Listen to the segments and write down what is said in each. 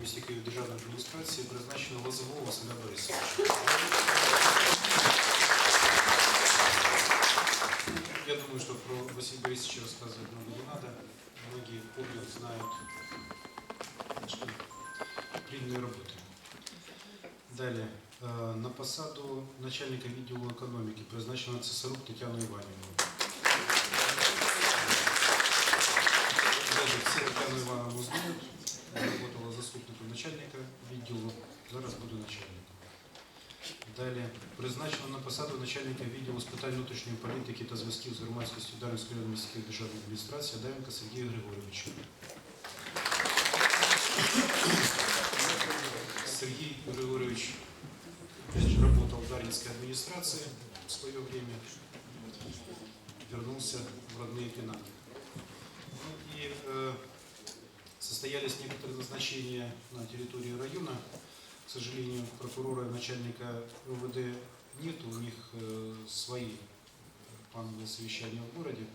міської Києва державної адміністрації призначено Лозового Василя Борисовича. Я думаю, что про Василия Борисовича рассказывать много не надо. Многие помнят, знают, что длинные работы. Далее. Э, На посаду начальника відділу економіки призначена Цесарук Тетяну Іванівну. Даже все Тетяну Івановну знають. Работала заступником начальника відділу, зараз буду начальником. Далі призначено на посаду начальника відділу з питань внутрішньої політики та зв'язків з громадськістю Дар'ївської районної міської державної адміністрації Адаменка Сергія Григоровича. Сергей Григорьевич работал в Дарьинской администрации в свое время, вернулся в родные Пенаты. состоялись некоторые назначения на территории района. К сожалению, прокурора и начальника РУВД нет, у них э, свои плановые совещания в городе.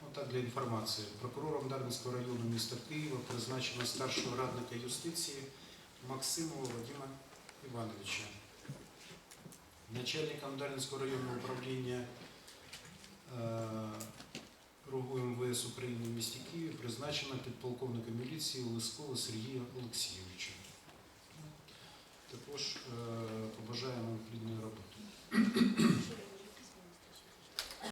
Вот так для информации. Прокурором Дарницького району міста Києва призначено старшого радника юстиції Максимова Вадима Івановича. Начальником Дарницького районного управління е, РУГУ МВС України в місті Києві призначено підполковника міліції Лискова Сергія Олексійовича. Також е, побажаємо плідної роботи.